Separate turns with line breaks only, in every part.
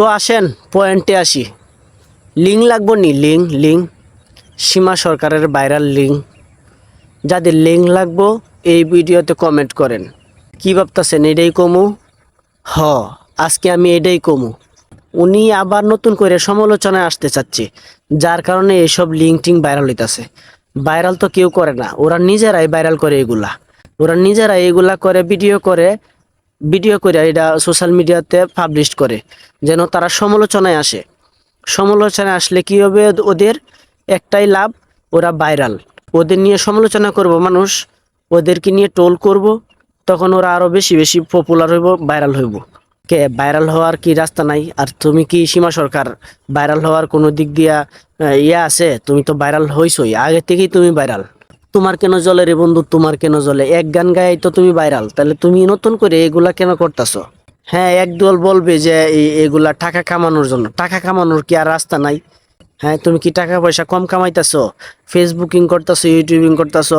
তো আসেন, পয়েন্টে আসি। লিঙ্ক লাগবো নি? Link link. সীমা সরকারের ভাইরাল লিঙ্ক। যাদের লিঙ্ক লাগবো, এই ভিডিওতে কমেন্ট করেন। কী ভাবতেছেন, এটাই কমু? হ, আজকে আমি এটাই কমু। উনি আবার নতুন করে সমালোচনায় আসতে চাচ্ছে, যার কারণে এসব লিঙ্ক টিং ভাইরাল হইতাছে। ভাইরাল তো কেউ করে না, ওরা নিজেরাই ভাইরাল করে এগুলা। ওরা নিজেরাই এগুলা করে, ভিডিও করে ভিডিও করে এটা সোশ্যাল মিডিয়াতে পাবলিশ করে, যেন তারা সমালোচনায় আসে। সমালোচনায় আসলে কি হবে? ওদের একটাই লাভ, ওরা ভাইরাল ওদের নিয়ে সমালোচনা করব মানুষ, ওদেরকে নিয়ে টোল করব, তখন ওরা আরও বেশি বেশি পপুলার হইব ভাইরাল হইব। কে? ভাইরাল হওয়ার কি রাস্তা নাই? আর তুমি কি সীমা সরকার ভাইরাল হওয়ার কোনো দিক দিয়া ইয়ে আছে? তুমি তো ভাইরাল হইছই। আগে থেকেই তুমি ভাইরাল তোমার কেন জলে রে বন্ধু? তোমার কেন জলে এক গান গায়ে তো তুমি ভাইরাল তাহলে তুমি নতুন করে এগুলা কেন করতেছো? হ্যাঁ একদল বলবে যে এগুলা টাকা কামানোর জন্য। টাকা কামানোর কি আর রাস্তা নাই? হ্যাঁ তুমি কি টাকা পয়সা কম কামাইতেছো? ফেসবুকিং করতেছো ইউটিউবিং করতেছো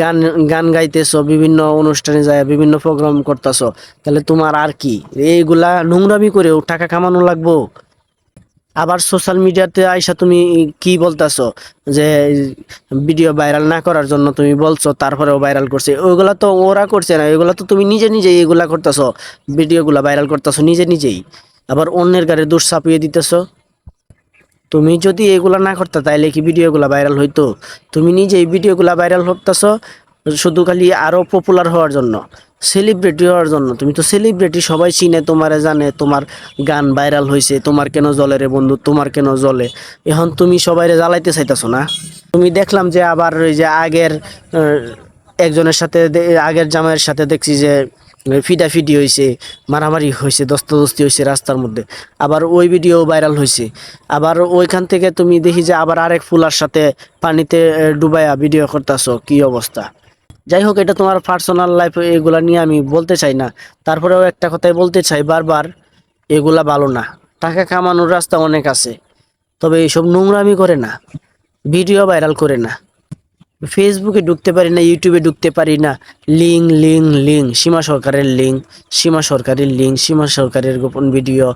গান গান গাইতেছো, বিভিন্ন অনুষ্ঠানে যায়, বিভিন্ন প্রোগ্রাম করতেছো। তাহলে তোমার আর কি? এইগুলা নোংরামি করেও টাকা কামানো লাগবো? আবার সোশ্যাল মিডিয়াতে আইসা তুমি কি বলতাছো? যে ভিডিও ভাইরাল না করার জন্য তুমি বলছো, তারপরেও ভাইরাল করছে। ওইগুলা তো ওরা করছে না, এগুলা তো তুমি নিজে নিজেই এগুলা করতেছো। ভিডিওগুলা ভাইরাল করতেছো নিজে নিজেই। আবার অন্যের গাড়ি দোষ চাপিয়ে দিতেছো। তুমি যদি এগুলা না করতে, তাইলে কি ভিডিওগুলা ভাইরাল হইতো? তুমি নিজেই ভিডিওগুলা ভাইরাল করতেছ শুধু খালি আরও পপুলার হওয়ার জন্য। সেলিব্রিটি হওয়ার জন্য। তুমি তো সেলিব্রিটি সবাই চিনে, তোমারে জানে, তোমার গান ভাইরাল হয়েছে তোমার কেন জলে রে বন্ধু, তোমার কেন জলে এখন তুমি সবাইরে জ্বালাইতে চাইতেছো না? তুমি দেখলাম যে আবার ওই যে আগের একজনের সাথে আগের জামাইয়ের সাথে দেখছি যে ফিডাফিডি হয়েছে মারামারি হয়েছে দস্তাদস্তি হয়েছে রাস্তার মধ্যে। আবার ওই ভিডিও ভাইরাল হয়েছে আবার ওইখান থেকে তুমি দেখি যে আবার আরেক ফুলার সাথে পানিতে ডুবাইয়া ভিডিও করতেছো, কি অবস্থা? যাই হোক এটা তোমার পার্সোনাল লাইফ এগুলা নিয়ে আমি বলতে চাই না। তারপরেও একটা কথাই বলতে চাই, বারবার এগুলা ভালো না। টাকা কামানোর রাস্তা অনেক আছে, তবে এইসব নোংরামি করে না, ভিডিও ভাইরাল করে না। ফেসবুকে ঢুকতে পারি না ইউটিউবে ঢুকতে পারি না। লিঙ্ক লিঙ্ক লিঙ্ক, সীমা সরকারের লিঙ্ক, সীমা সরকারের লিঙ্ক, সীমা সরকারের গোপন ভিডিও,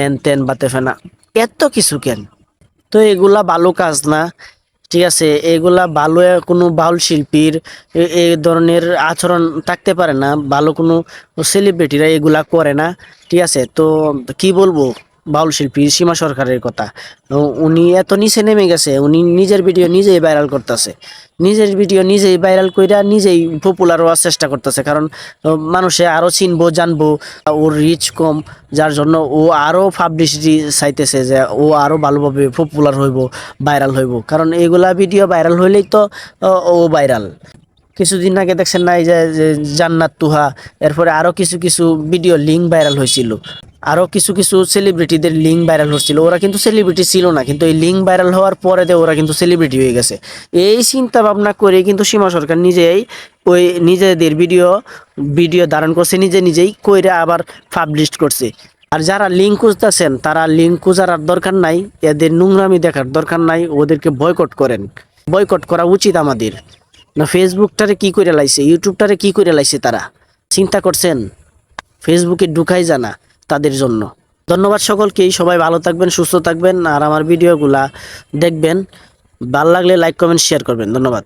এন, তেন বাতে ফেনা এত কিছু কেন? তো এগুলা ভালো কাজ না ঠিক আছে, এগুলা ভালো কোনো বাউল শিল্পীর এই ধরনের আচরণ থাকতে পারে না, ভালো কোনো সেলিব্রিটিরা এগুলা করে না, ঠিক আছে? তো কি বলব? বাউল শিল্পী সীমা সরকারের কথা। উনি এত নিচে নেমে গেছে, উনি নিজের ভিডিও নিজেই ভাইরাল করতেছে। নিজের ভিডিও নিজেই ভাইরাল কইরা নিজেই পপুলার হওয়ার চেষ্টা করতেছে। কারণ মানুষে আরও চিনবো, জানব, ওর রিচ কম, যার জন্য ও আরও পাবলিসিটি চাইতেছে যে ও আরও ভালোভাবে পপুলার হইব ভাইরাল হইব। কারণ এগুলা ভিডিও ভাইরাল হইলেই তো ও ভাইরাল কিছুদিন আগে দেখছেন না এই যে জান্নাত তুহা, এরপরে আরও কিছু কিছু ভিডিও লিঙ্ক ভাইরাল হয়েছিল আরও কিছু কিছু সেলিব্রিটিদের লিঙ্ক ভাইরাল হচ্ছিল। ওরা কিন্তু সেলিব্রিটি ছিল না, কিন্তু এই লিঙ্ক ভাইরাল হওয়ার পরে ওরা কিন্তু সেলিব্রিটি হয়ে গেছে। এই চিন্তা ভাবনা করে কিন্তু সীমা সরকার নিজেই ওই নিজেদের ভিডিও ভিডিও ধারণ করছে, নিজে নিজেই কইরা আবার পাবলিশ করছে। আর যারা লিঙ্ক খুঁজতেছেন, তারা লিঙ্ক খোঁজার আর দরকার নাই, এদের নোংরামি দেখার দরকার নাই, ওদেরকে বয়কট করেন। বয়কট করা উচিত আমাদের। না ফেসবুকটারে কি করে লাইছে ইউটিউবটারে কি করে লাইছে তারা? চিন্তা করছেন? ফেসবুকে ঢুকাই জানা। তাদের জন্য। ধন্যবাদ সকলকেই সবাই ভালো থাকবেন, সুস্থ থাকবেন, আর আমার ভিডিওগুলা দেখবেন। ভালো লাগলে লাইক কমেন্ট শেয়ার করবেন। ধন্যবাদ।